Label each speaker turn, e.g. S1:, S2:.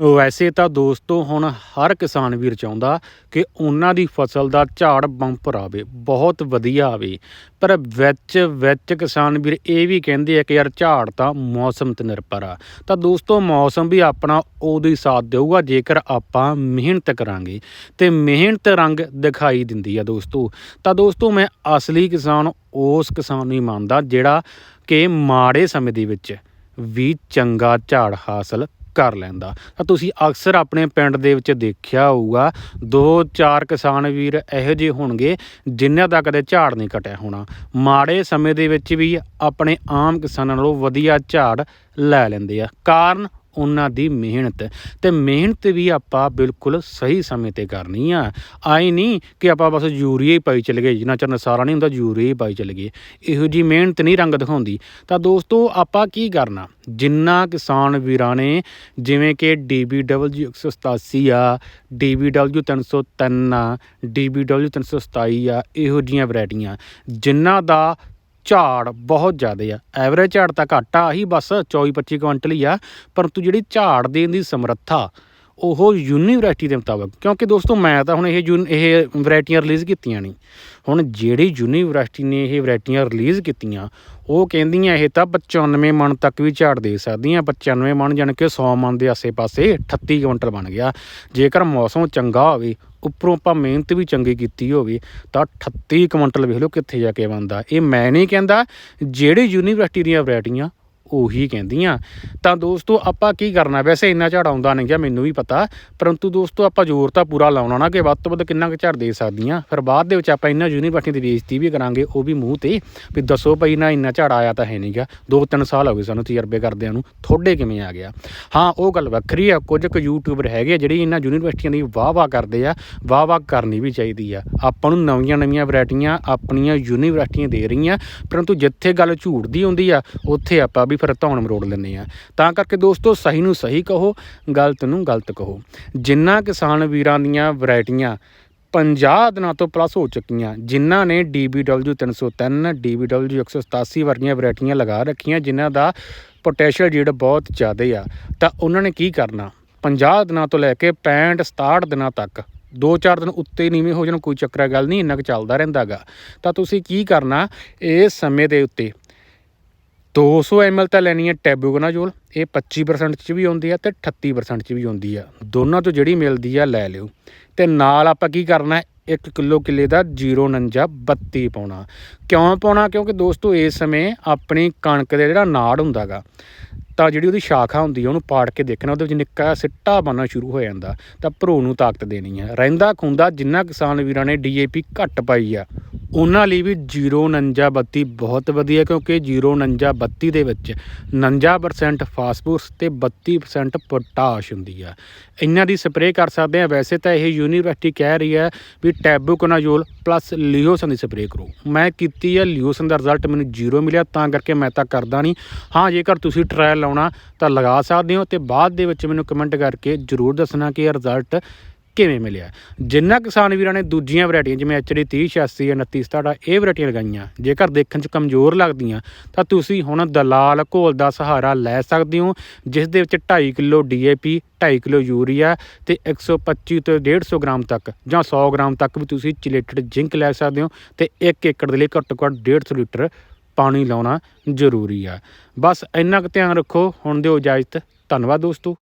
S1: ਵੈਸੇ ਤਾਂ ਦੋਸਤੋ, ਹੁਣ ਹਰ ਕਿਸਾਨ ਵੀਰ ਚਾਹੁੰਦਾ ਕਿ ਉਹਨਾਂ ਦੀ ਫਸਲ ਦਾ ਝਾੜ ਬੰਪਰ ਆਵੇ, ਬਹੁਤ ਵਧੀਆ ਆਵੇ। ਪਰ ਵਿੱਚ ਵਿੱਚ ਕਿਸਾਨ ਵੀਰ ਇਹ ਵੀ ਕਹਿੰਦੇ ਆ ਕਿ ਯਾਰ ਝਾੜ ਤਾਂ ਮੌਸਮ ਤੇ ਨਿਰਭਰ ਆ। ਤਾਂ ਦੋਸਤੋ, ਮੌਸਮ ਵੀ ਆਪਣਾ ਉਦੋਂ ਹੀ ਸਾਥ ਦੇਊਗਾ, ਜੇਕਰ ਆਪਾਂ ਮਿਹਨਤ ਕਰਾਂਗੇ। ਤੇ ਮਿਹਨਤ ਰੰਗ ਦਿਖਾਈ ਦਿੰਦੀ ਆ ਦੋਸਤੋ। ਤਾਂ ਦੋਸਤੋ, ਮੈਂ ਅਸਲੀ ਕਿਸਾਨ ਉਸ ਕਿਸਾਨ ਨੂੰ ਹੀ ਮੰਨਦਾ, ਜਿਹੜਾ ਕਿ ਮਾੜੇ ਸਮੇਂ ਦੇ ਵਿੱਚ ਵੀ ਚੰਗਾ ਝਾੜ ਹਾਸਲ ਕਰ ਲੈਂਦਾ। ਤਾਂ ਤੁਸੀਂ ਅਕਸਰ ਆਪਣੇ ਪਿੰਡ ਦੇ ਵਿੱਚ ਦੇਖਿਆ ਹੋਊਗਾ, ਦੋ ਚਾਰ ਕਿਸਾਨ ਵੀਰ ਇਹੋ ਜਿਹੇ ਹੋਣਗੇ ਜਿਨ੍ਹਾਂ ਦਾ ਕਦੇ ਝਾੜ ਨਹੀਂ ਕਟਿਆ ਹੋਣਾ। ਮਾੜੇ ਸਮੇਂ ਦੇ ਵਿੱਚ ਵੀ ਆਪਣੇ ਆਮ ਕਿਸਾਨਾਂ ਨਾਲੋਂ ਵਧੀਆ ਝਾੜ ਲੈ ਲੈਂਦੇ ਆ। ਕਾਰਨ ਉਹਨਾਂ ਦੀ ਮਿਹਨਤ। ਤੇ ਮਿਹਨਤ ਵੀ ਆਪਾਂ ਬਿਲਕੁਲ ਸਹੀ ਸਮੇਂ ਤੇ ਕਰਨੀ ਆ। ਆਈ ਨਹੀਂ ਕਿ ਆਪਾਂ ਬਸ ਯੂਰੀਆ ਹੀ ਪਾਈ ਚੱਲ ਗਏ, ਜਿੰਨਾ ਚਿਰ ਨਸਾਰਾ ਨਹੀਂ ਹੁੰਦਾ ਯੂਰੀਆ ਹੀ ਪਾਈ ਚੱਲ ਗਏ। ਇਹੋ ਜੀ ਮਿਹਨਤ ਨਹੀਂ ਰੰਗ ਦਿਖਾਉਂਦੀ। ਤਾਂ ਦੋਸਤੋ, ਆਪਾਂ ਕੀ ਕਰਨਾ? ਜਿੰਨਾ ਕਿਸਾਨ ਵੀਰਾਂ ਨੇ, ਜਿਵੇਂ ਕਿ DBW 187 ਆ DBW 303 ਆ DBW 327 ਆ, ਇਹੋ ਜੀਆਂ ਵੈਰਾਈਟੀਆਂ। ਜਿਨ੍ਹਾਂ ਦਾ ਝਾੜ ਬਹੁਤ ਜ਼ਿਆਦਾ ਆ। ਐਵਰੇਜ ਝਾੜ ਤਾਂ ਘੱਟ ਆ ਹੀ ਬਸ 24 25 ਕੁਇੰਟਲ ਹੀ ਆ, ਪਰੰਤੂ ਜਿਹੜੀ ਝਾੜ ਦੇਣ ਦੀ ਸਮਰੱਥਾ ਉਹ ਯੂਨੀਵਰਸਿਟੀ ਦੇ ਮੁਤਾਬਕ, ਕਿਉਂਕਿ ਦੋਸਤੋ ਮੈਂ ਤਾਂ ਹੁਣ ਇਹ ਯੂਨ, ਇਹ ਵੈਰਾਈਟੀਆਂ ਰਿਲੀਜ਼ ਕੀਤੀਆਂ ਨਹੀਂ। ਹੁਣ ਜਿਹੜੀ ਯੂਨੀਵਰਸਿਟੀ ਨੇ ਇਹ ਵੈਰਾਈਟੀਆਂ ਰਿਲੀਜ਼ ਕੀਤੀਆਂ, ਉਹ ਕਹਿੰਦੀਆਂ ਇਹ ਤਾਂ 95 ਮਣ ਤੱਕ ਵੀ ਝਾੜ ਦੇ ਸਕਦੀਆਂ। 95 ਮਣ ਜਾਣ ਕਿ 100 ਮਣ ਦੇ ਆਸੇ-ਪਾਸੇ 38 ਕੁਇੰਟਲ ਬਣ ਗਿਆ। ਜੇਕਰ ਮੌਸਮ ਚੰਗਾ ਹੋਵੇ, ਉੱਪਰੋਂ ਆਪਾਂ ਮਿਹਨਤ ਵੀ ਚੰਗੀ ਕੀਤੀ ਹੋਵੇ, ਤਾਂ 38 ਕੁਇੰਟਲ ਵੇਖ ਲਓ ਕਿੱਥੇ ਜਾ ਕੇ ਬਣਦਾ। ਇਹ ਮੈਂ ਨਹੀਂ ਕਹਿੰਦਾ, ਜਿਹੜੇ ਯੂਨੀਵਰਸਿਟੀ ਦੀਆਂ ਵੈਰਾਈਟੀਆਂ ਉਹੀ ਕਹਿੰਦੀਆਂ। ਤਾਂ ਦੋਸਤੋ, ਆਪਾਂ ਕੀ ਕਰਨਾ? ਵੈਸੇ ਇੰਨਾ ਝੜ ਆਉਂਦਾ ਨਹੀਂ ਗਿਆ ਮੈਨੂੰ ਵੀ ਪਤਾ, ਪਰੰਤੂ ਦੋਸਤੋ, ਆਪਾਂ ਜ਼ੋਰ ਤਾਂ ਪੂਰਾ ਲਾਉਣਾ ਨਾ ਕਿ ਵੱਧ ਤੋਂ ਵੱਧ ਕਿੰਨਾ ਕੁ ਝੜ ਦੇ ਸਕਦੀਆਂ। ਫਿਰ ਬਾਅਦ ਦੇ ਵਿੱਚ ਆਪਾਂ ਇਹਨਾਂ ਯੂਨੀਵਰਸਿਟੀ ਦੀ ਬੇਇੱਜ਼ਤੀ ਵੀ ਕਰਾਂਗੇ, ਉਹ ਵੀ ਮੂੰਹ ਤੇ, ਵੀ ਦੱਸੋ ਭਾਈ ਨਾ ਇੰਨਾ ਝੜ ਆਇਆ ਤਾਂ ਹੈ ਨਹੀਂਗਾ ਦੋ ਤਿੰਨ ਸਾਲ ਹੋ ਗਏ ਸਾਨੂੰ ਤਜਰਬੇ ਕਰਦਿਆਂ ਨੂੰ। ਥੋੜੇ ਕਿਵੇਂ ਆ ਗਿਆ? ਹਾਂ, ਉਹ ਗੱਲ ਵੱਖਰੀ ਆ। ਕੁਝ ਕੁ ਯੂਟਿਊਬਰ ਹੈਗੇ ਆ ਜਿਹੜੇ ਇਹਨਾਂ ਯੂਨੀਵਰਸਿਟੀਆਂ ਦੀ ਵਾਹ ਵਾਹ ਕਰਦੇ ਆ ਵਾਹ ਵਾਹ ਕਰਨੀ ਵੀ ਚਾਹੀਦੀ ਆ। ਆਪਾਂ ਨੂੰ ਨਵੀਆਂ ਨਵੀਆਂ ਵੈਰਾਈਟੀਆਂ ਆਪਣੀਆਂ ਯੂਨੀਵਰਸਿਟੀਆਂ ਦੇ ਰਹੀਆਂ। ਪਰੰਤੂ ਜਿੱਥੇ ਗੱਲ ਝੂਠ ਦੀ ਹੁੰਦੀ ਆ, ਉੱਥੇ ਆਪਾਂ ਵੀ ਫਿਰ ਧੌਣ ਮਰੋੜ ਲੈਂਦੇ ਆ। ਤਾਂ ਕਰਕੇ ਦੋਸਤੋ, ਸਹੀ ਨੂੰ ਸਹੀ ਕਹੋ, ਗਲਤ ਨੂੰ ਗਲਤ ਕਹੋ। ਜਿੰਨਾ ਕਿਸਾਨ ਵੀਰਾਂ ਦੀਆਂ ਵੈਰਾਈਟੀਆਂ 50 ਦਿਨਾਂ ਤੋਂ ਪਲੱਸ ਹੋ ਚੁੱਕੀਆਂ, ਜਿਨ੍ਹਾਂ ਨੇ DBW 303 DBW 187 ਵਰਗੀਆਂ ਵੈਰਾਈਟੀਆਂ ਲਗਾ ਰੱਖੀਆਂ, ਜਿਨ੍ਹਾਂ ਦਾ ਪੋਟੈਂਸ਼ੀਅਲ ਜਿਹੜਾ ਬਹੁਤ ਜ਼ਿਆਦਾ ਆ। ਤਾਂ ਉਹਨਾਂ ਨੇ ਕੀ ਕਰਨਾ? 50 ਦਿਨਾਂ ਤੋਂ ਲੈ ਕੇ 65 67 ਦਿਨਾਂ ਤੱਕ, ਦੋ ਚਾਰ ਦਿਨ ਉੱਤੇ ਨੀਵੇਂ ਹੋ ਜਾਣ, ਕੋਈ ਚੱਕਰ ਗੱਲ ਨਹੀਂ, ਇੰਨਾ ਕੁ ਚੱਲਦਾ ਰਹਿੰਦਾਗਾ ਤਾਂ ਤੁਸੀਂ ਕੀ ਕਰਨਾ? ਇਸ ਸਮੇਂ ਦੇ ਉੱਤੇ 200 ml ਤਾਂ ਲੈਣੀ ਹੈ ਟੈਬੂਗਨਾਜੋਲ ਇਹ 25% ਚ ਵੀ ਆਉਂਦੀ ਆ ਤੇ 38% ਚ ਵੀ ਆਉਂਦੀ ਆ। ਦੋਨਾਂ ਤੋਂ ਜਿਹੜੀ ਮਿਲਦੀ ਆ ਲੈ ਲਿਓ। ਤੇ ਨਾਲ ਆਪਾਂ ਕੀ ਕਰਨਾ ਹੈ? 1 ਕਿਲੋ ਕਿਲੇ ਦਾ 049 32 ਪਾਉਣਾ। ਕਿਉਂ ਪਾਉਣਾ? ਕਿਉਂਕਿ ਦੋਸਤੋ ਇਸ ਸਮੇਂ ਆਪਣੀ ਕਣਕ ਦੇ ਜਿਹੜਾ ਨਾੜ ਹੁੰਦਾਗਾ ਤਾਂ ਜਿਹੜੀ ਉਹਦੀ ਸ਼ਾਖਾ ਹੁੰਦੀ ਆ, ਉਹਨੂੰ ਪਾੜ ਕੇ ਦੇਖਣਾ, ਉਹਦੇ ਵਿੱਚ ਨਿੱਕਾ ਸਿੱਟਾ ਬਣਨਾ ਸ਼ੁਰੂ ਹੋ ਜਾਂਦਾ। ਤਾਂ ਭਰੋ ਨੂੰ ਤਾਕਤ ਦੇਣੀ ਹੈ ਰਹਿੰਦਾ ਖੁੰਦਾ ਜਿੰਨਾ ਕਿਸਾਨ ਵੀਰਾਂ ਨੇ ਡੀਏਪੀ ਘੱਟ ਪਾਈ ਆ ਉਹਨਾਂ ਲਈ ਵੀ 04932 ਬਹੁਤ ਵਧੀਆ, ਕਿਉਂਕਿ 04932 ਦੇ ਵਿੱਚ 49% ਫਾਸਫੋਰਸ ਤੇ 32% ਪੋਟਾਸ਼ ਹੁੰਦੀ ਆ। ਇਹਨਾਂ ਦੀ ਸਪਰੇਅ ਕਰ ਸਕਦੇ ਆ। ਵੈਸੇ ਤਾਂ ਇਹ ਯੂਨੀਵਰਸਿਟੀ ਕਹਿ ਰਹੀ ਹੈ ਵੀ ਟੈਬੂਕੋਨਾਜ਼ੋਲ ਪਲੱਸ ਲਿਓਸਨ ਦੀ ਸਪਰੇਅ ਕਰੋ। ਮੈਂ ਕੀਤੀ ਆ ਲਿਓਸਨ ਦਾ ਰਿਜ਼ਲਟ ਮੈਨੂੰ ਜ਼ੀਰੋ ਮਿਲਿਆ, ਤਾਂ ਕਰਕੇ ਮੈਂ ਤਾਂ ਕਰਦਾ ਨਹੀਂ। ਹਾਂ, ਜੇਕਰ ਤੁਸੀਂ ਟ੍ਰਾਇਲ ਲਾਉਣਾ ਤਾਂ ਲਗਾ ਸਕਦੇ ਹੋ ਤੇ ਬਾਅਦ ਦੇ ਵਿੱਚ ਮੈਨੂੰ ਕਮੈਂਟ ਕਰਕੇ ਜ਼ਰੂਰ ਦੱਸਣਾ ਕਿ ਇਹ ਰਿਜ਼ਲਟ ਕਿਵੇਂ ਮਿਲਿਆ? ਜਿੰਨਾ ਕਿਸਾਨ ਵੀਰਾਂ ਨੇ ਦੂਜੀਆਂ ਵੈਰਾਈਟੀਆਂ, ਜਿਵੇਂ ਐਚਡੀ 30 86 29 67 ਇਹ ਵੈਰਾਈਟੀਆਂ ਲਗਾਈਆਂ। ਜੇਕਰ ਦੇਖਣ 'ਚ ਕਮਜ਼ੋਰ ਲੱਗਦੀਆਂ, ਤਾਂ ਤੁਸੀਂ ਹੁਣ ਦਲਾਲ ਘੋਲ ਦਾ ਸਹਾਰਾ ਲੈ ਸਕਦੇ ਹੋ, ਜਿਸ ਦੇ ਵਿੱਚ 2.5 ਕਿਲੋ ਡੀਏਪੀ 2.5 ਕਿਲੋ ਯੂਰੀਆ ਤੇ 125 ਤੋਂ 150 ਗ੍ਰਾਮ ਤੱਕ ਜਾਂ 100 ਗ੍ਰਾਮ ਤੱਕ ਵੀ ਤੁਸੀਂ ਚਿਲੇਟਡ ਜ਼ਿੰਕ ਲੈ ਸਕਦੇ ਹੋ ਤੇ 1 ਏਕੜ ਦੇ ਲਈ ਘੱਟੋ ਘੱਟ 150 ਲੀਟਰ ਪਾਣੀ ਲਾਉਣਾ ਜ਼ਰੂਰੀ ਆ। ਬਸ ਇੰਨਾ ਕੁ ਧਿਆਨ ਰੱਖੋ। ਹੁਣ ਦਿਓ ਇਜਾਜ਼ਤ। ਧੰਨਵਾਦ ਦੋਸਤੋ।